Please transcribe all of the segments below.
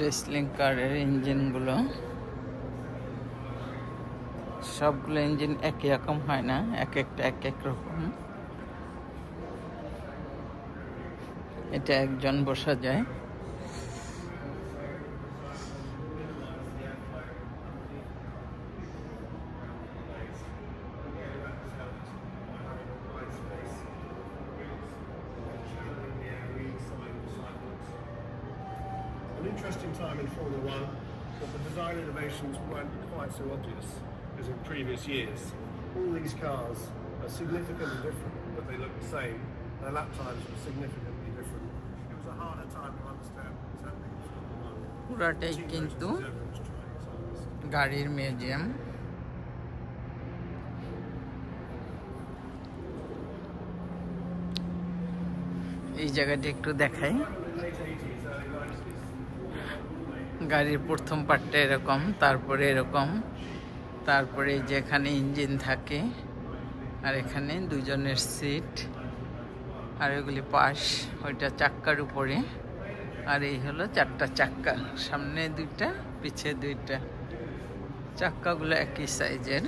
Wrestling কারের ইঞ্জিনগুলো। সবগুলো engine একই রকম হয় না, এক একটা এক এক রকম। এটা একজন বসা যায়। An interesting time in Formula One, but the design innovations weren't quite so obvious as in previous years. All these cars are significantly different, but they look the same. Their lap times were significantly different. It was a harder time to understand what was happening in Formula One. পুরাটাই Team কিন্তু versions of Germans trying its hardest. গাড়ির museum এই জায়গাটি একটু দেখাই গাড়ির প্রথম পার্টটা এরকম, তারপরে এরকম, তারপরে যেখানে ইঞ্জিন থাকে, আর এখানে দুজনের সিট, আর ওইগুলি পাশ, ওইটা চাক্কার উপরে, আর এই হলো চারটা চাক্কা, সামনে দুইটা, পিছে দুইটা। চাক্কাগুলো একই সাইজের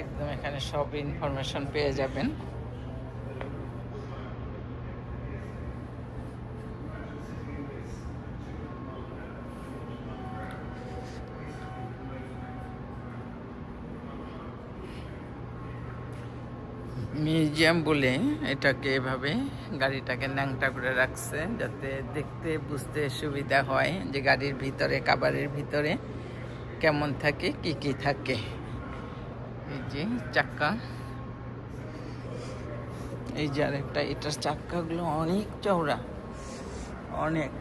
একদম এখানে সব ইনফরমেশন পেয়ে যাবেন। মিউজিয়াম বলে এটাকে এভাবে গাড়িটাকে ন্যাংটা করে রাখছে, যাতে দেখতে, বুঝতে সুবিধা হয় যে গাড়ির ভিতরে কাবারের ভিতরে কেমন থাকে, কি কি থাকে। এই যে চাক্কা। এই যে আরেকটা, এটার চাক্কাগুলো অনেক চওড়া। অনেক।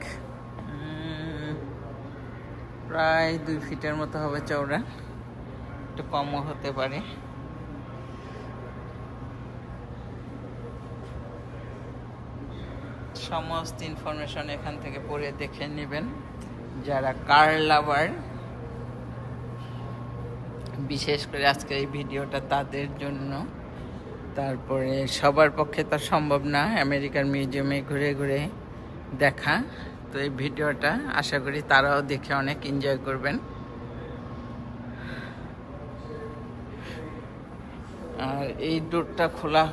প্রায় দুই ফিটের মতো হবে চওড়া। একটু কমও হতে পারে। সমস্ত ইনফরমেশন এখান থেকে পড়ে দেখে নেবেন। যারা কার লাভার বিশেষ করে আজকের এই ভিডিওটা তাদের জন্য। তারপরে সবার পক্ষে তো সম্ভব না আমেরিকার মিউজিয়ামে ঘুরে ঘুরে দেখা। তো এই ভিডিওটা আশা করি তারাও দেখে অনেক এনজয় করবেন। আর এই ডোরটা খোলা।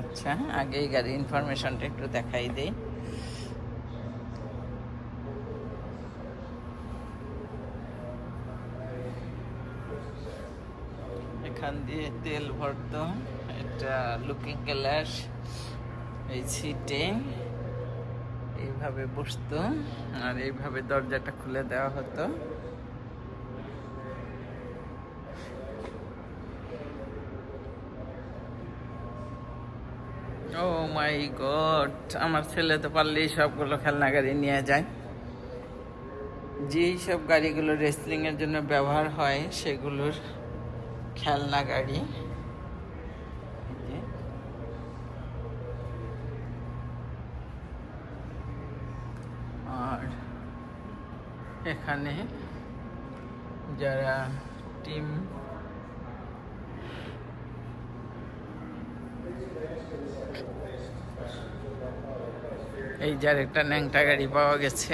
আচ্ছা আগে এই গাড়ির ইনফরমেশনটা একটু দেখাই দেই। এখান দিয়ে তেল ভরতো। এটা লুকিং গ্লাস এই সিটে এইভাবে বসতো। আর এইভাবে দরজাটা খুলে দেওয়া হতো। ও মাই গড আমার ছেলে তো পারলেই সবগুলো খেলনা গাড়ি নিয়ে যায়। যেই সব গাড়িগুলো রেসলিং এর জন্য ব্যবহার হয়, সেগুলোর খেলনা গাড়ি। আর এখানে যারা টিম এই যার একটা ন্যাংটা গাড়ি পাওয়া গেছে।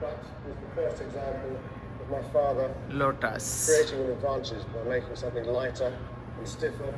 that is the first example of my father Lotus. creating an advantage by making something lighter and stiffer